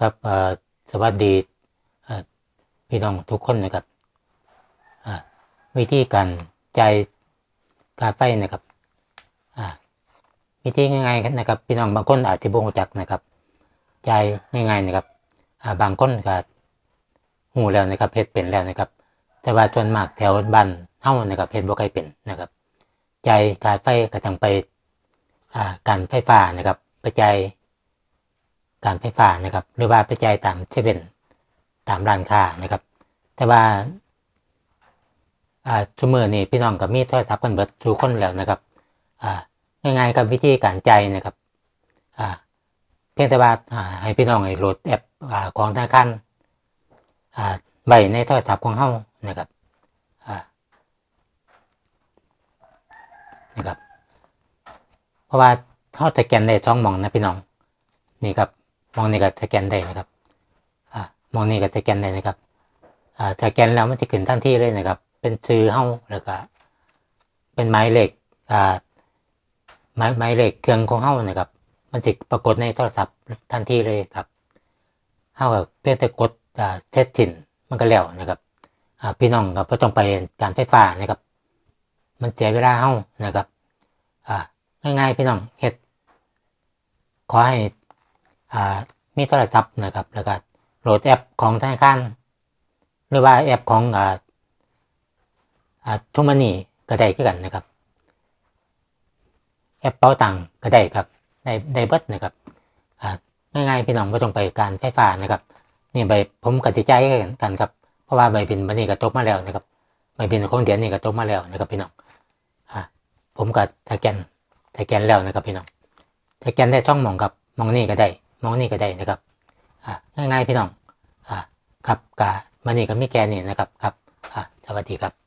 ครับเอ่อสวัสดีพี่น้องทุกคนนะครับอ่าวิธีการจ่ายค่าไฟนะครับอ่าวิธีง่ายๆนะครับ พี่น้องบางคนอาจจะบ่รู้จักนะครับจ่ายง่ายๆนะครับอ่าบางคนก็หูแล้วนะครับเฮ็ดเป็นแล้วนะครับ แต่ว่าส่วนมากแถวบ้านเฮานะครับเฮ็ดบ่ค่อยเป็นนะครับจ่ายค่าไฟก็ต้องไปอ่าการไฟฟ้านะครับไปจ่าย การไฟฟ้านะครับ หรือว่าไปจ่ายตามเซเว่นตามร้านค้านะครับ แต่ว่าอ่าชั่วโมงนี้พี่น้องกับมีโทรศัพท์กันเบิดทุกคนแล้วนะครับอ่าง่ายๆกับวิธีการจ่ายนะครับอ่าเพียงแต่ว่าให้พี่น้องให้โหลดแอปอของธนาคารอ่าไว้ในโทรศัพท์ของเฮานะครับนะครับ เพราะว่าเฮาสแกนได้สองมองนะพี่น้อง นี่ครับ มองนี่ก็สแกนได้นะครับอ่ามองนี่ก็สแกนได้นะครับอ่าสแกนแล้วมันจะขึ้นทันที่เลยนะครับ เป็นซื้อเฮ้าแล้วก็เป็นหมายเลขอ่าหมายหมายเลขเครื่องของเฮ้านะครับ มันจะปรากฏในโทรศัพท์ทันทีเลยครับเฮ้ากับเพียงแต่กดอ่าเซตสินมันก็แล้วนะครับอ่าพี่น้องก็บ่ต้องไปการไฟฟ้านะครับ มันเสียเวลาเฮ้านะครับอ่าง่ายๆพี่น้องเฮ็ดขอให้ มีโทรศัพท์นะครับ แล้วก็โหลดแอปของธนาคารหรือว่าแอปของทุมานีก็ได้คือกันนะครับ แอปเป๋าตังก็ได้ครับได้ได้เบิดนะครับง่ายๆพี่น้องไม่ต้องไปการไฟฟ้านะครับนี่ใบผมกติใจายกันครับเพราะว่าใบบินบันนี้ก็ตกมาแล้วนะครับใบบินของเดียนนี่ก็ตกมาแล้วนะครับพี่น้องผมก็สแกนสแกนแล้วนะครับพี่น้องสแกนได้ช่องมองครับมองนี่ก็ได้ มองนี่ก็ได้นะครับอ่าง่ายๆพี่น้องอ่าครับกะมันนี่ก็มีแกนี่นะครับครับอ่าสวัสดีครับ